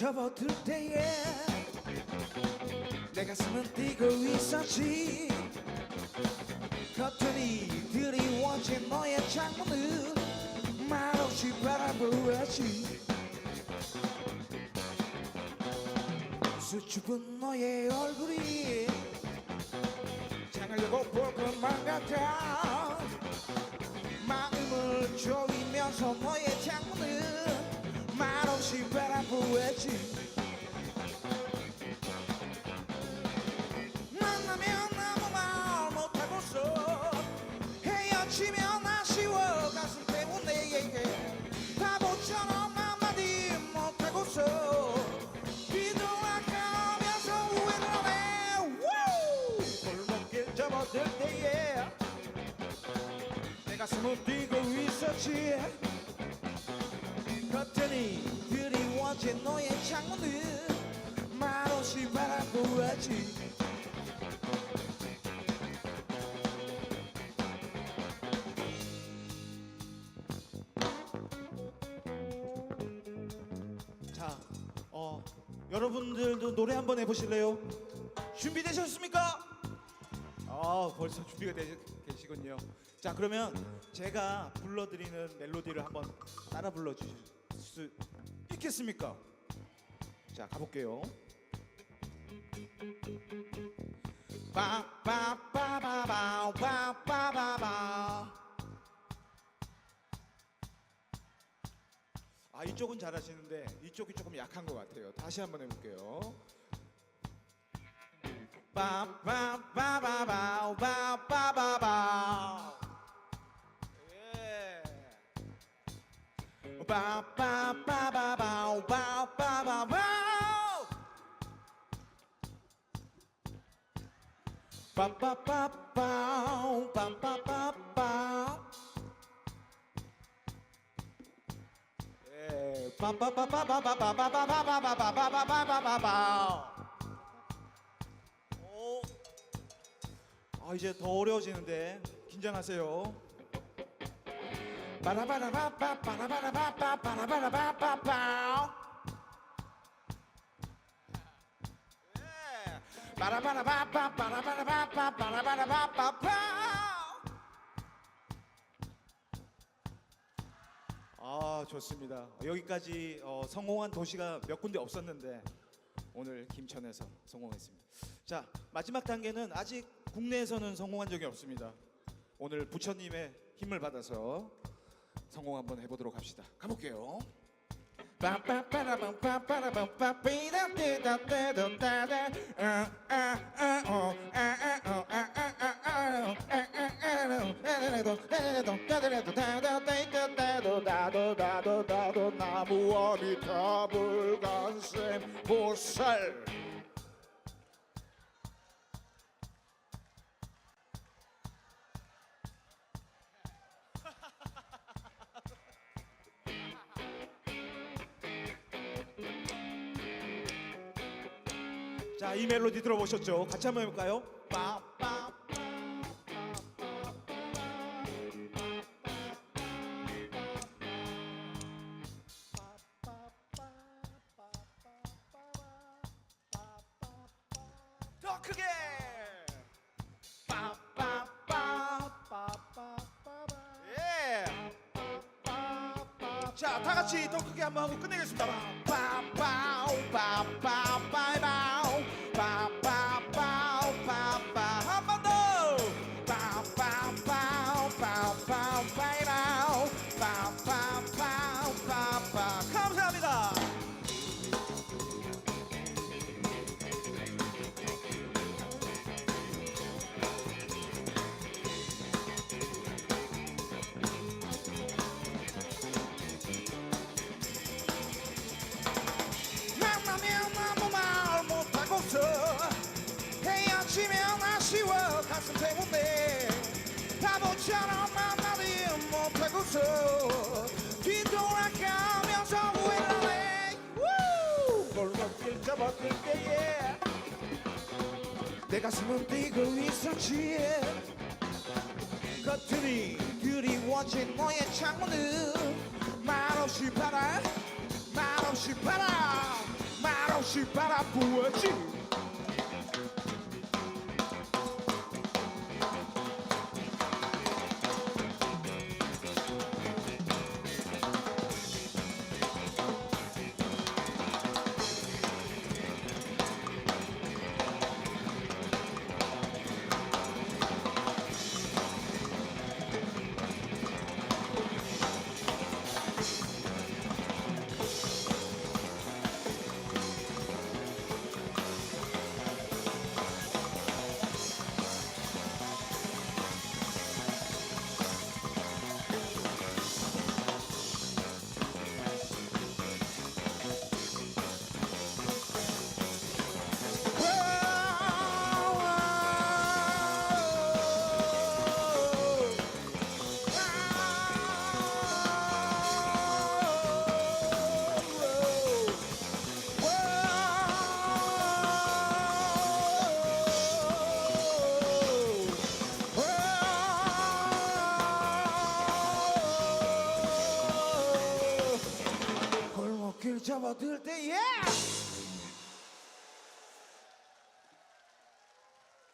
접어들 때에 내 가슴은 뛰고 있었지. 커튼이 드리워진 너의 창문을 말없이 바라보았지. 수줍은 너의 얼굴이 장을 볼 것만 같아. 마음을 조이면서 너의 바라보았지 만나면 아무 말 못하고서 헤어지면 아쉬워 가슴 때문에. 바보처럼 한마디 못하고서 뒤돌아가면서 후회를 하네 우! 골목길 접어들 때에. 내 가슴은 뛰고 있었지. 커튼이 드리워 진 너의 창문을 말없이 바라보았지 자, 어, 여러분들도 노래 한번 해보실래요? 준비되셨습니까? 아, 벌써 준비가 되 계시군요. 자, 그러면 제가 불러드리는 멜로디를 한번 따라 불러주실 수 있겠습니까? 자, 가볼게요. 빠빠빠바바 빠빠바바 아 이쪽은 잘하시는데 이쪽이 조금 약한 것 같아요. 다시 한번 해볼게요. 빠빠빠바바 빠빠바바 아더 어려워지는데 긴장하세요. 빠라바라바빠 빠라바라바빠 빠라바라바빠빠. 예. 빠라바라바빠 빠라바라바빠 빠라바라바빠빠. 아 좋습니다. 여기까지 어, 성공한 도시가 몇 군데 없었는데 오늘 김천에서 성공했습니다. 자 마지막 단계는 아직 국내에서는 성공한 적이 없습니다. 오늘 부처님의 힘을 받아서 성공 한번 해보도록 합시다. 가볼게요. 나무 어미 더블간샘 보살 자, 이 멜로디 들어보셨죠? 같이 한번 해볼까요? 더 크게 예. 자, 다 같이 더 크게 한번 하고 끝내겠습니다. 빠빠우 빠빠빠이바우 빠 감사합니다. 만나면 아무 말 못하고서 헤어지면 아쉬워. 가슴 때문에 뒤돌아가면서 후회를 해 우! 골목길 접어들 때에 내 가슴은 뛰고 있었지 겉들이 그리워진 너의 창문을 말없이 바라 말없이 바라 없이 바라보았지 골목길 접어들 때에